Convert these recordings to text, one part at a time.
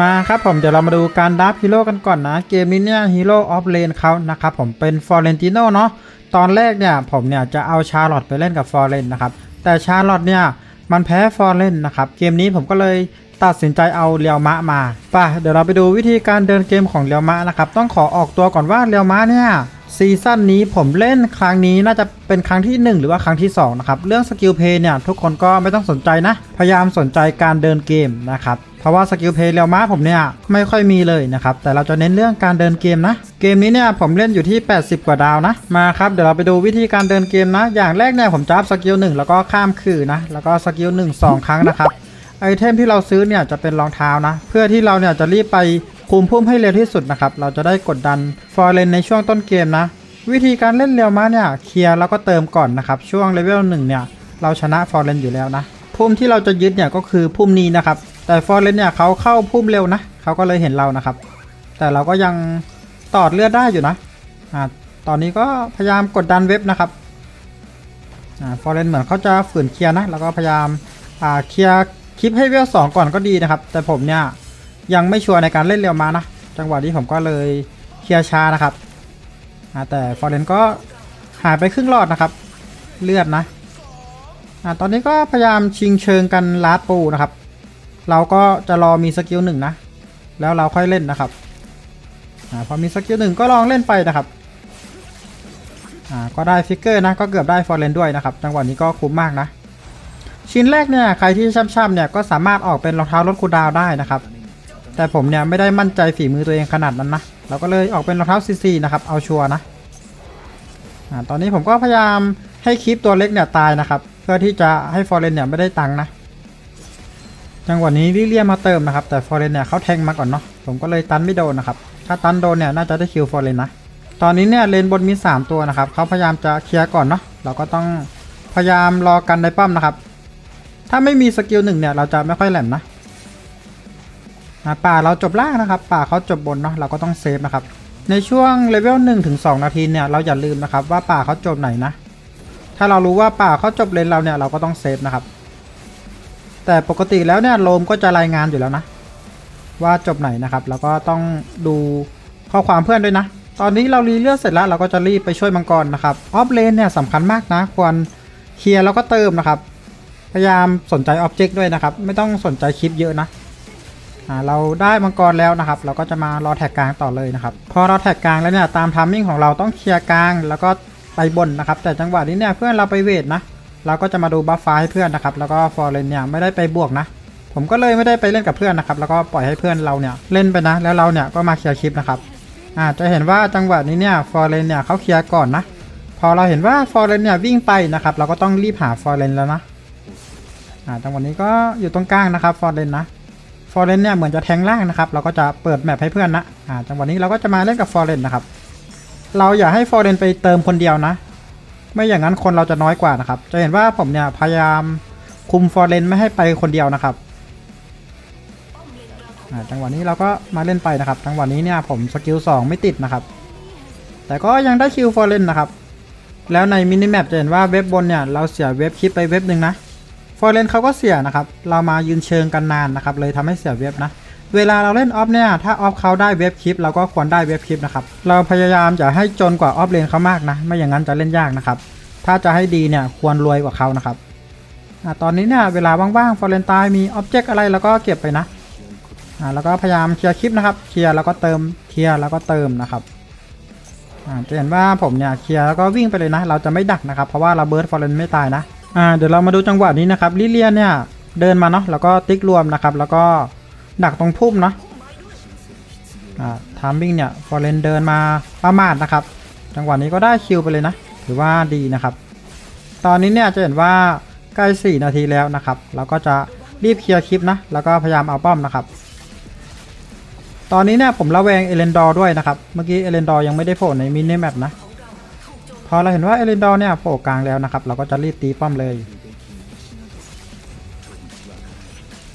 มาครับผมเดี๋ยวเรามาดูการดับฮีโร่กันก่อนนะ เกมนี้เนี่ยฮีโร่ออฟเลนเขานะครับผมเป็นฟอร์เรนติโนเนาะตอนแรกเนี่ยผมเนี่ยจะเอาชาร์ลอตไปเล่นกับฟอร์เรนนะครับแต่ชาร์ลอตเนี่ยมันแพ้ฟอร์เรนนะครับเกมนี้ผมก็เลยตัดสินใจเอาเรียวมะมาป่ะเดี๋ยวเราไปดูวิธีการเดินเกมของเรียวมะนะครับต้องขอออกตัวก่อนว่าเรียวมะเนี่ยซีซั่นนี้ผมเล่นครั้งนี้น่าจะเป็นครั้งที่หนึ่งหรือว่าครั้งที่สองนะครับเรื่องสกิลเพย์เนี่ยทุกคนก็ไม่ต้องสนใจนะ พยายามสนใจการเดินเกมนะครับ เพราะว่าสกิลเพลย์เรียวม้าผมเนี่ยไม่ค่อยมีเลยนะครับ แต่เราจะเน้นเรื่องการเดินเกมนะ เกมนี้เนี่ยผมเล่นอยู่ที่ 80 กว่าดาวนะ มาครับเดี๋ยวเราไปดูวิธีการเดินเกมนะ อย่างแรกเนี่ยผมจะอัพสกิล1แล้วก็ข้ามคือนะ แล้วก็สกิล1 2ครั้งนะครับ ไอเทมที่เราซื้อเนี่ยจะเป็นรองเท้านะ เพื่อที่เราเนี่ยจะรีบไปคุมพุ่มให้เร็วที่สุดนะครับ เราจะได้กดดันฟอร์เรนในช่วงต้นเกมนะ วิธีการเล่นเรียวม้าเนี่ยเคลียร์แล้วก็เติมก่อนนะครับ ช่วงเลเวลหนึ่งเนี่ยเราชนะฟอร์เรนอยู่แล้วนะ พุ่มที่เราจะยึดเนี่ยก็คือพุ่มนี้นะครับ แต่ฟอร์เรนเนี่ยเขาเข้าพุ่มเร็วนะเขาก็เลยเห็นเรานะครับ แต่เราก็ยังตอดเลือดได้อยู่นะอ่าตอนนี้ก็พยายามกดดันเว็บนะครับอ่าฟอร์เรนเหมือนเขาจะฝืนเคลียร์นะแล้วก็พยายามอ่าเคลียร์คลิปให้เวลสองก่อนก็ดีนะครับ แต่ผมเนี่ยยังไม่ชัวร์ในการเล่นเร็วมานะ จังหวะนี้ผมก็เลยเคลียร์ช้านะครับอ่าแต่ฟอร์เรนก็หายไปครึ่งหลอดนะครับ เลือดนะอ่าตอนนี้ก็พยายามชิงเชิงกันลาดปูนะครับ เราก็จะรอมีสกิลหนึ่งนะ แล้วเราค่อยเล่นนะครับอพอมีสกิลหนึ่งก็ลองเล่นไปนะครับก็ได้ฟิกเกอร์นะก็เกือบได้ฟอร์เรนด้วยนะครับจังหวะนี้ก็คุ้มมากนะ ชิ้นแรกเนี่ยใครที่ช่ำๆเนี่ยก็สามารถออกเป็นรองเท้าลดคูดาวได้นะครับ แต่ผมเนี่ยไม่ได้มั่นใจฝีมือตัวเองขนาดนั้นนะเราก็เลยออกเป็นรองเท้าซีซีนะครับเอาชัวร์นะอตอนนี้ผมก็พยายามให้คลิปตัวเล็กเนี่ยตายนะครับ เพื่อที่จะให้ฟอร์เรนเนี่ยไม่ได้ตังนะ จังหวะนี้ลิเลียมาเติมนะครับ แต่ฟอร์เรนเนี่ยเขาแทงมาก่อนเนาะผมก็เลยตันไม่โดนนะครับ ถ้าตันโดนเนี่ยน่าจะได้คิวฟอร์เรนนะ ตอนนี้เนี่ยเลนบนมี 3 ตัวนะครับเขาพยายามจะเคลียร์ก่อนเนาะเราก็ต้องพยายามรอกันในป้อมนะครับ ถ้าไม่มีสกิลหนึ่งเนี่ยเราจะไม่ค่อยแหลมนะป่าเราจบล่างนะครับ ป่าเขาจบบนเนาะเราก็ต้องเซฟนะครับ ในช่วงเลเวล1ถึง2นาทีเนี่ยเราอย่าลืมนะครับว่าป่าเขาจบไหนนะ ถ้าเรารู้ว่าป่าเขาจบเลนเราเนี่ยเราก็ต้องเซฟนะครับ แต่ปกติแล้วเนี่ยโลมก็จะรายงานอยู่แล้วนะ ว่าจบไหนนะครับ แล้วก็ต้องดูข้อความเพื่อนด้วยนะ ตอนนี้เรารีเลือดเสร็จแล้วเราก็จะรีบไปช่วยมังกรนะครับออฟเลนเนี่ยสำคัญมากนะ ควรเคลียร์แล้วก็เติมนะครับ พยายามสนใจออบเจกต์ด้วยนะครับ ไม่ต้องสนใจคลิปเยอะนะอ่าเราได้มังกรแล้วนะครับ เราก็จะมารอแท็กกลางต่อเลยนะครับ พอเราแท็กกลางแล้วเนี่ยตามทามมิ่งของเราต้องเคลียร์กลางแล้วก็ไปบนนะครับ แต่จังหวะนี้เนี่ยเพื่อนเราไปเวทนะ เราก็จะมาดูบัฟฟ้าให้เพื่อนนะครับ แล้วก็ฟอร์เรนเนี่ยไม่ได้ไปบวกนะ ผมก็เลยไม่ได้ไปเล่นกับเพื่อนนะครับ แล้วก็ปล่อยให้เพื่อนเราเนี่ยเล่นไปนะ แล้วเราเนี่ยก็มาเคลียร์คลิปนะครับ อ่าจะเห็นว่าจังหวะนี้เนี่ยฟอร์เรนเนี่ยเขาเคลียร์ก่อนนะ พอเราเห็นว่าฟอร์เรนเนี่ยวิ่งไปนะครับ เราก็ต้องรีบหาฟอร์เรนแล้วนะ อ่าจังหวะนี้ก็อยู่ตรงกลางนะครับฟอร์เรนนะฟอร์เรนเนี่ยเหมือนจะแทงล่างนะครับ เราก็จะเปิดแมปให้เพื่อนนะ อ่าจังหวะนี้เราก็จะมาเล่นกับฟอร์เรนนะครับ เราอย่าให้ฟอร์เรนไปเติมคนเดียวนะ ไม่อย่างนั้นคนเราจะน้อยกว่านะครับ จะเห็นว่าผมเนี่ยพยายามคุมฟอร์เรนไม่ให้ไปคนเดียวนะครับจังหวะนี้เราก็มาเล่นไปนะครับ จังหวะนี้เนี่ยผมสกิล2ไม่ติดนะครับ แต่ก็ยังได้คิวฟอร์เรนนะครับ แล้วในมินิแมปจะเห็นว่าเว็บบนเนี่ยเราเสียเว็บคลิปไปเว็บหนึ่งนะ ฟอร์เรนเขาก็เสียนะครับ เรามายืนเชิงกันนานนะครับ เลยทำให้เสียเว็บนะ เวลาเราเล่นออฟเนี่ย ถ้าออฟเขาได้เว็บคลิปเราก็ควรได้เว็บคลิปนะครับ เราพยายามจะให้จนกว่าออฟเลนเขามากนะ ไม่อย่างนั้นจะเล่นยากนะครับ ถ้าจะให้ดีเนี่ยควรรวยกว่าเขานะครับอ่าตอนนี้เนี่ยเวลาว่างๆฟอร์เรนตายมีออบเจกต์อะไรเราก็เก็บไปนะอ่าแล้วก็พยายามเคลียร์คลิปนะครับ เคลียร์แล้วก็เติม เคลียร์แล้วก็เติมนะครับอ่าจะเห็นว่าผมเนี่ยเคลียร์แล้วก็วิ่งไปเลยนะ เราจะไม่ดักนะครับ เพราะว่าเราเบิร์ดฟอร์เรนไม่ตายนะอ่าเดี๋ยวเรามาดูจังหวะนี้นะครับลิเลียนเนี่ยเดินมาเนาะแล้วก็ติ๊กรวมนะครับ แล้วก็ ดักตรงพุ่มเนาะอ่าทามมิ่งเนี่ยฟอร์เรนเดินมาประมาทนะครับ จังหวะนี้ก็ได้คิวไปเลยนะ ถือว่าดีนะครับ ตอนนี้เนี่ยจะเห็นว่าใกล้ 4 นาทีแล้วนะครับ เราก็จะรีบเคลียร์คลิปนะ แล้วก็พยายามเอาป้อมนะครับ ตอนนี้เนี่ยผมระแวงเอเลนดอร์ด้วยนะครับ เมื่อกี้เอเลนดอร์ยังไม่ได้โผล่ในมินิแมปนะ พอเราเห็นว่าเอเลนดอร์เนี่ยโผล่กลางแล้วนะครับ เราก็จะรีบตีป้อมเลย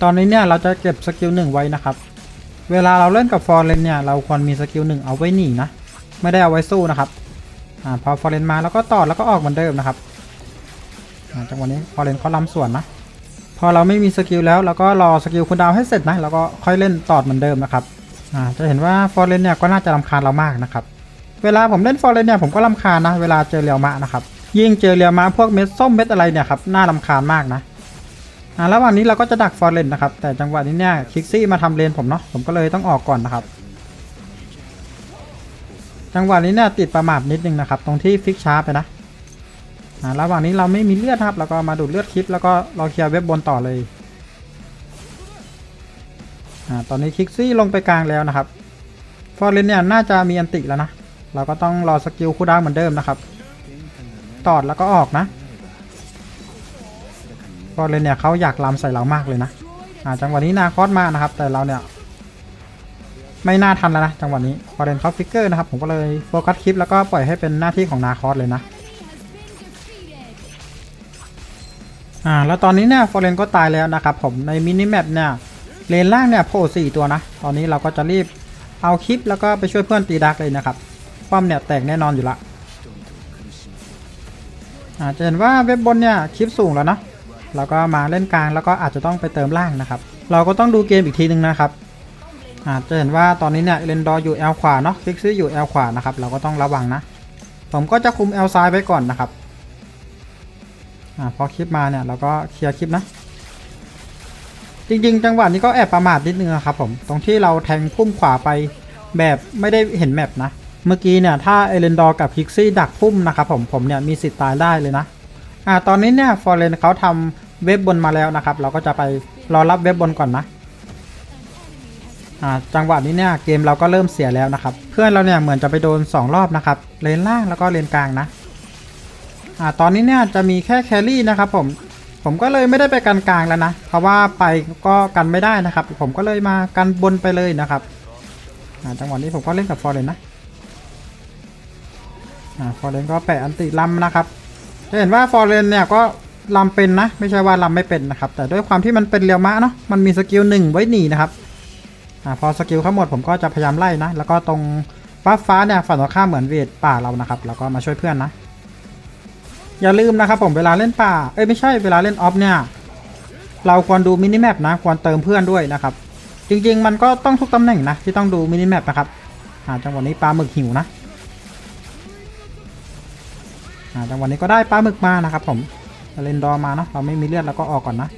ตอนนี้เนี่ยเราจะเก็บสกิลหนึ่งไว้นะครับ เวลาเราเล่นกับฟอร์เรนเนี่ยเราควรมีสกิลหนึ่งเอาไว้หนีนะ ไม่ได้เอาไว้สู้นะครับอ่าพอฟอร์เรนมาแล้วก็ต่อแล้วก็ออกเหมือนเดิมนะครับจังหวะนี้ฟอร์เรนเขาล้ำส่วนนะ พอเราไม่มีสกิลแล้วเราก็รอสกิลคูลดาวให้เสร็จนะแล้วก็ค่อยเล่นต่อเหมือนเดิมนะครับอ่าจะเห็นว่าฟอร์เรนเนี่ยก็น่าจะรำคาญเรามากนะครับ เวลาผมเล่นฟอร์เรนเนี่ยผมก็รำคาญนะ เวลาเจอเรียวมะนะครับยิ่งเจอเรียวมะพวกเม็ดส้มเม็ดอะไรเนี่ยครับน่ารำคาญมากนะ อ่าระหว่างนี้เราก็จะดักฟอร์เรนนะครับ แต่จังหวะนี้เนี่ยคิกซี่มาทำเลนผมเนาะผมก็เลยต้องออกก่อนนะครับ จังหวะนี้เนี่ยติดประมาทนิดนึงนะครับ ตรงที่ฟิกช้าไปนะอ่าระหว่างนี้เราไม่มีเลือดครับ แล้วก็มาดูดเลือดคลิป แล้วก็รอเคลียร์เว็บบนต่อเลยอ่าตอนนี้คิกซี่ลงไปกลางแล้วนะครับฟอร์เรนเนี่ยน่าจะมีอันติแล้วนะเราก็ต้องรอสกิลคูลดาวเหมือนเดิมนะครับ ตอดแล้วก็ออกนะ ฟอเรนเนี่ยเขาอยากลำใส่เรามากเลยนะอ่าจังหวะนี้นาคอสมานะครับ แต่เราเนี่ยไม่น่าทันแล้วนะจังหวะนี้ฟอเรนเขาฟิกเกอร์นะครับผมก็เลยโฟกัสคลิปแล้วก็ปล่อยให้เป็นหน้าที่ของนาคอสเลยนะอ่าแล้วตอนนี้เนี่ยฟอร์เรนก็ตายแล้วนะครับผมในมินิแมปเนี่ยเลนล่างเนี่ยโผล่สี่ตัวนะ ตอนนี้เราก็จะรีบเอาคลิปแล้วก็ไปช่วยเพื่อนตีดักเลยนะครับป้อมเนี่ยแตกแน่นอนอยู่ละอ่าจะเห็นว่าเว็บบนเนี่ยคลิปสูงแล้วนะ เราก็มาเล่นกลางแล้วก็อาจจะต้องไปเติมล่างนะครับ เราก็ต้องดูเกมอีกทีนึงนะครับอ่าจะเห็นว่าตอนนี้เนี่ยเรนดอร์อยู่แอลขวาเนาะฟิกซี่อยู่แอลขวานะครับเราก็ต้องระวังนะ ผมก็จะคุมแอลซ้ายไว้ก่อนนะครับอ่าพอคลิปมาเนี่ยเราก็เคลียร์คลิปนะ จริงๆ จังหวะนี้ก็แอบประมาทนิดนึงนะครับผมตรงที่เราแทงพุ่มขวาไปแบบไม่ได้เห็นแมปนะ เมื่อกี้เนี่ยถ้าเอเลนดอร์กับพิกซี่ดักพุ่มนะครับผมผมเนี่ยมีสิทธิ์ตายได้เลยนะ อ่าตอนนี้เนี่ยฟอร์เรนเขาทำเว็บบนมาแล้วนะครับ เราก็จะไปรอรับเว็บบนก่อนนะอ่าจังหวะนี้เนี่ยเกมเราก็เริ่มเสียแล้วนะครับ เพื่อนเราเนี่ยเหมือนจะไปโดน 2 รอบนะครับเลนล่างแล้วก็เลนกลางนะอ่าตอนนี้เนี่ยจะมีแค่แครี่นะครับผมผมก็เลยไม่ได้ไปกันกลางแล้วนะ เพราะว่าไปก็กันไม่ได้นะครับ ผมก็เลยมากันบนไปเลยนะครับอ่าจังหวะนี้ผมก็เล่นกับฟอร์เรนนะอ่าฟอร์เรนก็แปะอันติลำนะครับ จะเห็นว่าฟอร์เรนเนี่ยก็ลำเป็นนะ ไม่ใช่ว่าลำไม่เป็นนะครับ แต่ด้วยความที่มันเป็นเรียวมะเนาะมันมีสกิลหนึ่งไว้หนีนะครับอ่าพอสกิลเขาหมดผมก็จะพยายามไล่นะ แล้วก็ตรงฟ้าฟ้าเนี่ยฝั่งตรงข้ามเหมือนเวทป่าเรานะครับ แล้วก็มาช่วยเพื่อนนะ อย่าลืมนะครับผมเวลาเล่นป่า เอ้ยไม่ใช่เวลาเล่นออฟเนี่ย เราควรดูมินิแมปนะ ควรเติมเพื่อนด้วยนะครับ จริง ๆ มันก็ต้องทุกตำแหน่งนะที่ต้องดูมินิแมปนะครับอ่าจังหวะนี้ปลาหมึกหิวนะ จังหวะนี้ก็ได้ปลาหมึกมานะครับผมเล่นดอมาเนาะเราไม่มีเลือดเราก็ออกก่อนนะ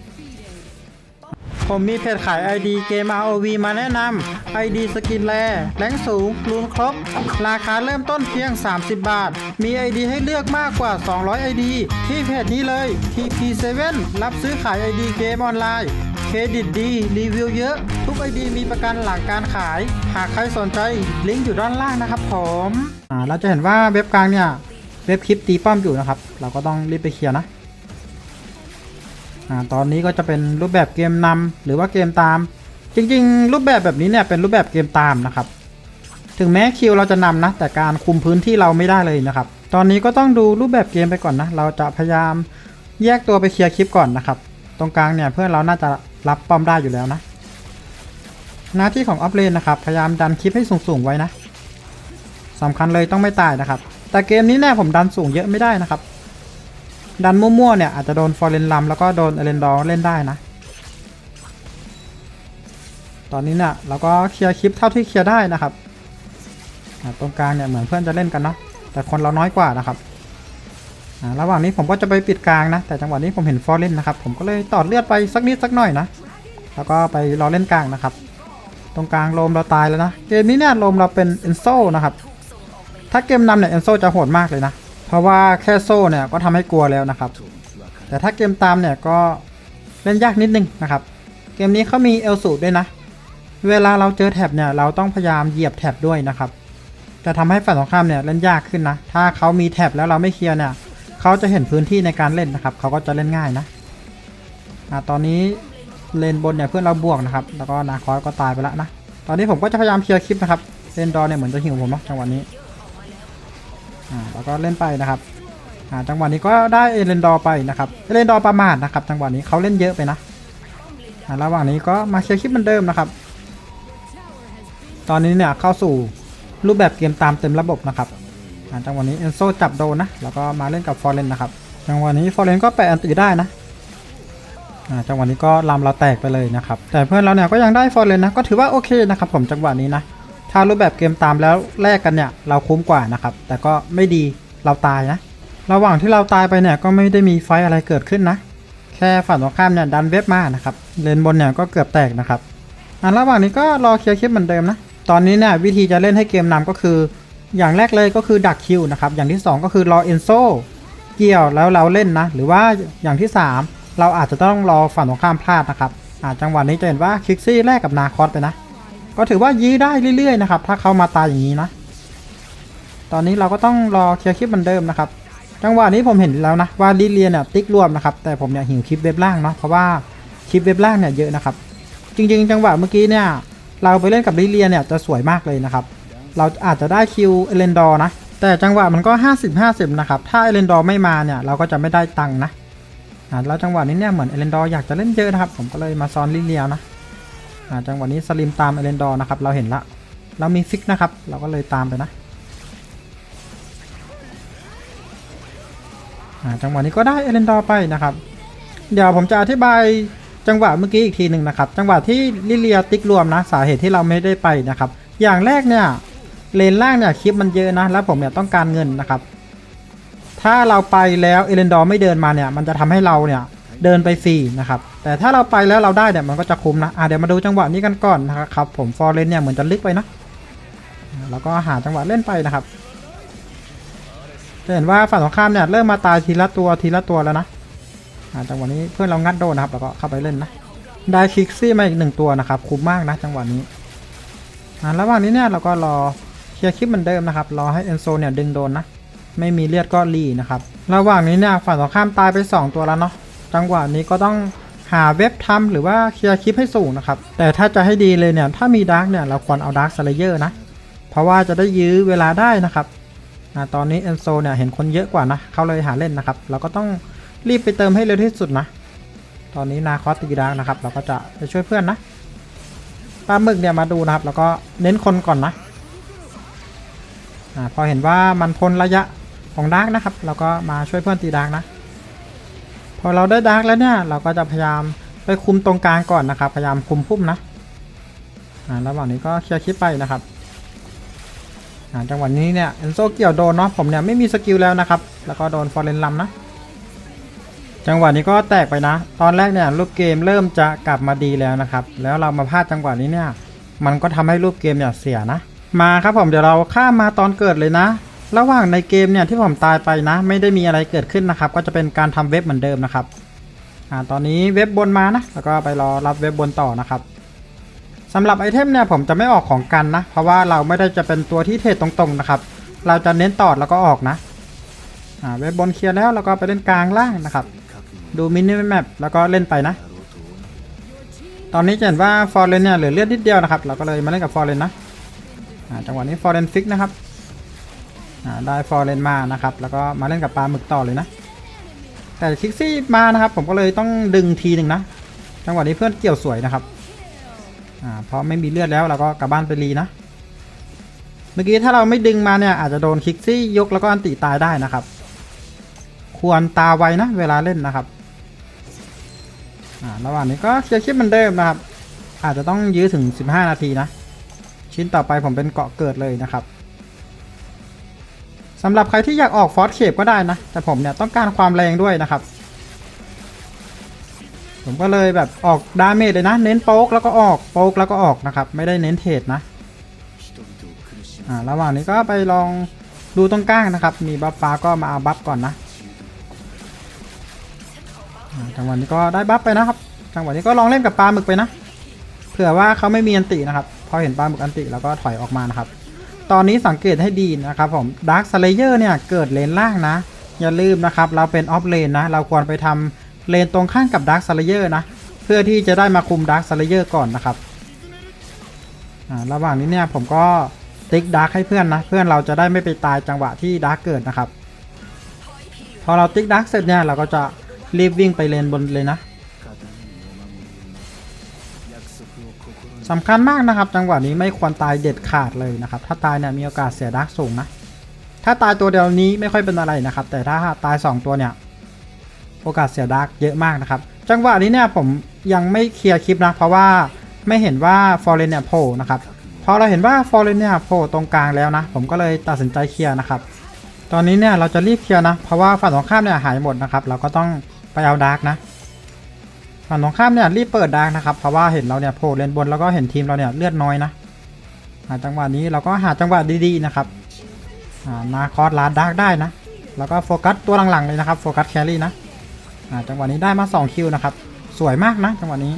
ผมมีเพจขาย ID เกม ROV มาแนะนำ ID สกินแรแรงสูงรูนครบ ราคาเริ่มต้นเพียง 30 บาท มี ID ให้เลือกมากกว่า 200 ID ที่เพจนี้เลย TP7 รับซื้อขาย ID เกมออนไลน์ เครดิตดี รีวิวเยอะ ทุก ID มีประกันหลังการขาย หากใครสนใจลิงก์อยู่ด้านล่างนะครับผมอ่าเราจะเห็นว่าเว็บกลางเนี่ย เว็บคลิปตีป้อมอยู่นะครับ เราก็ต้องรีบไปเคลียร์นะอ่าตอนนี้ก็จะเป็นรูปแบบเกมนำหรือว่าเกมตาม จริงๆ รูปแบบแบบนี้เนี่ยเป็นรูปแบบเกมตามนะครับ ถึงแม้คิวเราจะนำนะ แต่การคุมพื้นที่เราไม่ได้เลยนะครับ ตอนนี้ก็ต้องดูรูปแบบเกมไปก่อนนะ เราจะพยายามแยกตัวไปเคลียร์คลิปก่อนนะครับ ตรงกลางเนี่ยเพื่อนเราน่าจะรับป้อมได้อยู่แล้วนะ หน้าที่ของออฟเลนนะครับ พยายามดันคลิปให้สูงๆไว้นะสำคัญเลยต้องไม่ตายนะครับ แต่เกมนี้เนี่ยผมดันสูงเยอะไม่ได้นะครับ ดันมั่วๆเนี่ยอาจจะโดนฟอร์เรนลัมแล้วก็โดนเอเลนดอเล่นได้นะ ตอนนี้เนี่ยเราก็เคลียร์คลิปเท่าที่เคลียร์ได้นะครับตรงกลางเนี่ยเหมือนเพื่อนจะเล่นกันเนาะแต่คนเราน้อยกว่านะครับระหว่างนี้ผมก็จะไปปิดกลางนะ แต่จังหวะนี้ผมเห็นฟอร์เรนนะครับผมก็เลยตอดเลือดไปสักนิดสักหน่อยนะ แล้วก็ไปรอเล่นกลางนะครับ ตรงกลางโลมเราตายแล้วนะ เกมนี้เนี่ยโลมเราเป็นเอนโซนะครับ ถ้าเกมนำเนี่ยเอนโซจะโหดมากเลยนะ เพราะว่าแค่โซ่เนี่ยก็ทำให้กลัวแล้วนะครับ แต่ถ้าเกมตามเนี่ยก็เล่นยากนิดนึงนะครับ เกมนี้เขามีเอลสูด้วยนะ เวลาเราเจอแท็บเนี่ยเราต้องพยายามเหยียบแท็บด้วยนะครับ จะทำให้ฝ่ายตรงข้ามเนี่ยเล่นยากขึ้นนะ ถ้าเขามีแท็บแล้วเราไม่เคลียร์เนี่ยเขาจะเห็นพื้นที่ในการเล่นนะครับ เขาก็จะเล่นง่ายนะอ่าตอนนี้เลนบนเนี่ยเพื่อนเราบวกนะครับ แล้วก็นาคอสก็ตายไปแล้วนะ ตอนนี้ผมก็จะพยายามเคลียร์คลิปนะครับเลนดอเนี่ยเหมือนจะหิวผมเนาะจังหวะนี้ แล้วก็เล่นไปนะครับอ่าจังหวะนี้ก็ได้เอเลนดอไปนะครับเอเลนดอประมาทนะครับจังหวะนี้เขาเล่นเยอะไปนะอ่าระหว่างนี้ก็มาเคลียร์คลิปเหมือนเดิมนะครับ ตอนนี้เนี่ยเข้าสู่รูปแบบเกมตามเต็มระบบนะครับอ่าจังหวะนี้เอนโซจับโดนนะแล้วก็มาเล่นกับฟอร์เรนนะครับจังหวะนี้ฟอร์เรนก็แปะอันติได้นะอ่าจังหวะนี้ก็ลำเราแตกไปเลยนะครับแต่เพื่อนเราเนี่ยก็ยังได้ฟอร์เรนนะก็ถือว่าโอเคนะครับผมจังหวะนี้นะ ถ้ารูปแบบเกมตามแล้วแลกกันเนี่ยเราคุ้มกว่านะครับ แต่ก็ไม่ดีเราตายนะ ระหว่างที่เราตายไปเนี่ยก็ไม่ได้มีไฟอะไรเกิดขึ้นนะ แค่ฝั่งตรงข้ามเนี่ยดันเว็บมานะครับ เลนบนเนี่ยก็เกือบแตกนะครับอะระหว่างนี้ก็รอเคลียร์คลิปเหมือนเดิมนะ ตอนนี้เนี่ยวิธีจะเล่นให้เกมนำก็คือ อย่างแรกเลยก็คือดักคิวนะครับ อย่างที่ 2 ก็คือรอเอนโซเกี่ยวแล้วเราเล่นนะ หรือว่าอย่างที่ 3 เราอาจจะต้องรอฝั่งตรงข้ามพลาดนะครับอ่าจังหวะนี้จะเห็นว่าคิกซี่แลกกับนาคอสไปนะ ก็ถือว่ายื้อได้เรื่อยๆนะครับ ถ้าเขามาตายอย่างนี้นะ ตอนนี้เราก็ต้องรอเคลียร์คลิปเหมือนเดิมนะครับ จังหวะนี้ผมเห็นแล้วนะว่าลิเลียเนี่ยติ๊กรวมนะครับ แต่ผมเนี่ยหิวคลิปเว็บล่างเนาะ เพราะว่าคลิปเว็บล่างเนี่ยเยอะนะครับ จริง ๆ จังหวะเมื่อกี้เนี่ยเราไปเล่นกับลิเลียเนี่ยจะสวยมากเลยนะครับ เราอาจจะได้คิวเอเลนดอร์นะ แต่จังหวะมันก็ 50 50นะครับ ถ้าเอเลนดอร์ไม่มาเนี่ยเราก็จะไม่ได้ตังค์นะอ่าแล้วจังหวะนี้เนี่ยเหมือนเอเลนดอร์อยากจะเล่นเยอะนะครับ ผมก็เลยมาซ้อนลิเลียนะ จังหวะนี้สลิมตามเอเลนดอร์นะครับ เราเห็นละ เรามีฟิกนะครับ เราก็เลยตามไปนะจังหวะนี้ก็ได้เอเลนดอร์ไปนะครับ เดี๋ยวผมจะอธิบายจังหวะเมื่อกี้อีกทีหนึ่งนะครับ จังหวะที่ลิเลียติ๊กรวมนะสาเหตุที่เราไม่ได้ไปนะครับ อย่างแรกเนี่ยเลนล่างเนี่ยคลิปมันเยอะนะ แล้วผมเนี่ยต้องการเงินนะครับ ถ้าเราไปแล้วเอเลนดอร์ไม่เดินมาเนี่ย มันจะทำให้เราเนี่ย เดินไปฟรีนะครับ แต่ถ้าเราไปแล้วเราได้เนี่ยมันก็จะคุ้มนะอะเดี๋ยวมาดูจังหวะนี้กันก่อนนะครับ ผมฟอร์เรนเนี่ยเหมือนจะลึกไปนะแล้วก็หาจังหวะเล่นไปนะครับจะเห็นว่าฝั่งตรงข้ามเนี่ยเริ่มมาตายทีละตัวทีละตัวแล้วนะอ่าจังหวะนี้เพื่อนเรางัดโดนนะครับ แล้วก็เข้าไปเล่นนะได้คิกซี่มาอีกหนึ่งตัวนะครับคุ้มมากนะจังหวะนี้ระหว่างนี้เนี่ยเราก็รอเคลียร์คลิปเหมือนเดิมนะครับ รอให้เอนโซเนี่ยดึงโดนนะ ไม่มีเลือดก็รีนะครับ ระหว่างนี้เนี่ยฝั่งตรงข้ามตายไป 2 ตัวแล้วเนาะ จังหวะนี้ก็ต้องหาเว็บทำหรือว่าเคลียร์คลิปให้สูงนะครับ แต่ถ้าจะให้ดีเลยเนี่ย ถ้ามีดาร์กเนี่ย เราควรเอาดาร์กสเลเยอร์นะ เพราะว่าจะได้ยื้อเวลาได้นะครับอตอนนี้เอนโซเนี่ยเห็นคนเยอะกว่านะ เขาเลยหาเล่นนะครับ เราก็ต้องรีบไปเติมให้เร็วที่สุดนะ ตอนนี้นาคอสตีดาร์กนะครับ เราก็จะไปช่วยเพื่อนนะปลาหมึกเนี่ยมาดูนะครับ แล้วก็เน้นคนก่อนนะอพอเห็นว่ามันพ้นระยะของดาร์กนะครับ เราก็มาช่วยเพื่อนตีดาร์กนะ พอเราได้ดาร์กแล้วเนี่ย เราก็จะพยายามไปคุมตรงกลางก่อนนะครับ พยายามคุมพุ่มนะอ่าระหว่างนี้ก็เคลียร์คลิปไปนะครับอ่าจังหวะนี้เนี่ยเอนโซเกี่ยวโดนเนาะผมเนี่ยไม่มีสกิลแล้วนะครับ แล้วก็โดนฟอร์เรนลัมนะ จังหวะนี้ก็แตกไปนะ ตอนแรกเนี่ยรูปเกมเริ่มจะกลับมาดีแล้วนะครับ แล้วเรามาพลาดจังหวะนี้เนี่ย มันก็ทำให้รูปเกมเนี่ยเสียนะ มาครับผมเดี๋ยวเราข้ามมาตอนเกิดเลยนะ ระหว่างในเกมเนี่ยที่ผมตายไปนะ ไม่ได้มีอะไรเกิดขึ้นนะครับ ก็จะเป็นการทำเว็บเหมือนเดิมนะครับอ่าตอนนี้เว็บบนมานะแล้วก็ไปรอรับเว็บบนต่อนะครับสำหรับไอเทมเนี่ยผมจะไม่ออกของกันนะ เพราะว่าเราไม่ได้จะเป็นตัวที่เทรดตรงๆนะครับ เราจะเน้นตอดแล้วก็ออกนะอ่าเว็บบนเคลียร์แล้วแล้วก็ไปเล่นกลางล่างนะครับ ดูมินิแมปแล้วก็เล่นไปนะ ตอนนี้จะเห็นว่าฟอร์เรนเนี่ยเหลือเลือดนิดเดียวนะครับ เราก็เลยมาเล่นกับฟอร์เรนนะอ่าจังหวะนี้ฟอร์เรนฟิกนะครับ ได้ฟอร์เรนมานะครับ แล้วก็มาเล่นกับปลาหมึกต่อเลยนะ แต่คิกซี่มานะครับ ผมก็เลยต้องดึงทีหนึ่งนะ จังหวะนี้เพื่อนเกี่ยวสวยนะครับอ่าเพราะไม่มีเลือดแล้วเราก็กลับบ้านไปรีนะ เมื่อกี้ถ้าเราไม่ดึงมาเนี่ยอาจจะโดนคิกซี่ยกแล้วก็อันติตายได้นะครับ ควรตาไวนะ เวลาเล่นนะครับอ่าระหว่างนี้ก็เคลียร์คลิปเหมือนเดิมนะครับ อาจจะต้องยื้อถึง 15 นาทีนะ ชิ้นต่อไปผมเป็นเกาะเกิดเลยนะครับ สำหรับใครที่อยากออกฟอสเคปก็ได้นะ แต่ผมเนี่ยต้องการความแรงด้วยนะครับ ผมก็เลยแบบออกดาเมจเลยนะ เน้นโป๊กแล้วก็ออกโป๊กแล้วก็ออกนะครับ ไม่ได้เน้นเทรดนะอ่าระหว่างนี้ก็ไปลองดูตรงกลางนะครับ มีบัฟฟ้าก็มาเอาบัฟก่อนนะจังหวะนี้ก็ได้บัฟไปนะครับ จังหวะนี้ก็ลองเล่นกับปลาหมึกไปนะ เผื่อว่าเขาไม่มีอันตินะครับ พอเห็นปลาหมึกอันติแล้วก็ถอยออกมานะครับ ตอนนี้สังเกตให้ดีนะครับผมดาร์คสเลเยอร์เนี่ยเกิดเลนล่างนะ อย่าลืมนะครับ เราเป็นออฟเลนนะ เราควรไปทำเลนตรงข้างกับดาร์คสเลเยอร์นะ เพื่อที่จะได้มาคุมดาร์คสเลเยอร์ก่อนนะครับระหว่างนี้เนี่ยผมก็ติ๊กดาร์กให้เพื่อนนะ เพื่อนเราจะได้ไม่ไปตายจังหวะที่ดาร์กเกิดนะครับ พอเราติ๊กดาร์กเสร็จเนี่ยเราก็จะรีบวิ่งไปเลนบนเลยนะ สำคัญมากนะครับ จังหวะนี้ไม่ควรตายเด็ดขาดเลยนะครับ ถ้าตายเนี่ยมีโอกาสเสียดาร์กสูงนะ ถ้าตายตัวเดียวนี้ไม่ค่อยเป็นอะไรนะครับ แต่ถ้าตาย 2 ตัวเนี่ยโอกาสเสียดาร์กเยอะมากนะครับ จังหวะนี้เนี่ยผมยังไม่เคลียร์คลิปนะ เพราะว่าไม่เห็นว่าฟอร์เรนเนี่ยโผล่นะครับพอเราเห็นว่าฟอร์เรนเนี่ยโผล่ตรงกลางแล้วนะ ผมก็เลยตัดสินใจเคลียร์นะครับ ตอนนี้เนี่ยเราจะรีบเคลียร์นะ เพราะว่าฝั่งตรงข้ามเนี่ยหายหมดนะครับ เราก็ต้องไปเอาดาร์กนะ ฝั่งตรงข้ามเนี่ยรีบเปิดดาร์กนะครับเพราะว่าเห็นเราเนี่ยโผล่เลนบนแล้วก็เห็นทีมเราเนี่ยเลือดน้อยนะหาจังหวะนี้เราก็หาจังหวะดีๆนะครับอ่านาคอสลาดดาร์กได้นะ แล้วก็โฟกัสตัวหลังๆเลยนะครับโฟกัสแครี่นะจังหวะนี้ได้มา2คิวนะครับสวยมากนะจังหวะนี้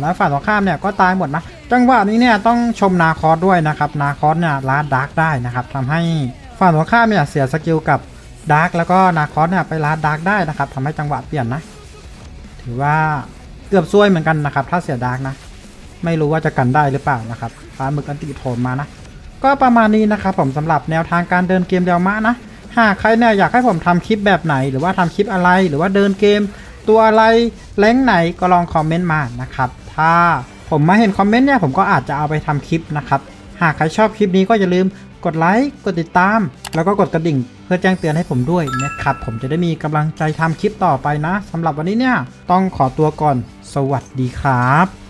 แล้วฝั่งตรงข้ามเนี่ยก็ตายหมดนะจังหวะนี้เนี่ยต้องชมนาคอสด้วยนะครับนาคอสเนี่ยลาดดาร์กได้นะครับทำให้ฝั่งตรงข้ามเนี่ยเสียสกิลกับดาร์กแล้วก็นาคอสเนี่ยไปลาดดาร์กได้นะครับทำให้จังหวะเปลี่ยนนะ ถือว่าเกือบซวยเหมือนกันนะครับ ถ้าเสียดาร์กนะ ไม่รู้ว่าจะกันได้หรือเปล่านะครับฟ้าหมึกอันติโถมมานะ ก็ประมาณนี้นะครับผมสำหรับแนวทางการเดินเกมเดลมะนะ หากใครเนี่ยอยากให้ผมทำคลิปแบบไหน หรือว่าทำคลิปอะไร หรือว่าเดินเกม ตัวอะไรแรงไหนก็ลองคอมเมนต์มานะครับ ถ้าผมมาเห็นคอมเมนต์เนี่ยผมก็อาจจะเอาไปทำคลิปนะครับ หากใครชอบคลิปนี้ก็อย่าลืม กดไลค์กดติดตาม แล้วก็กดกระดิ่ง เพื่อแจ้งเตือนให้ผมด้วยนะครับ ผมจะได้มีกำลังใจทำคลิปต่อไปนะสำหรับวันนี้เนี่ย ต้องขอตัวก่อน สวัสดีครับ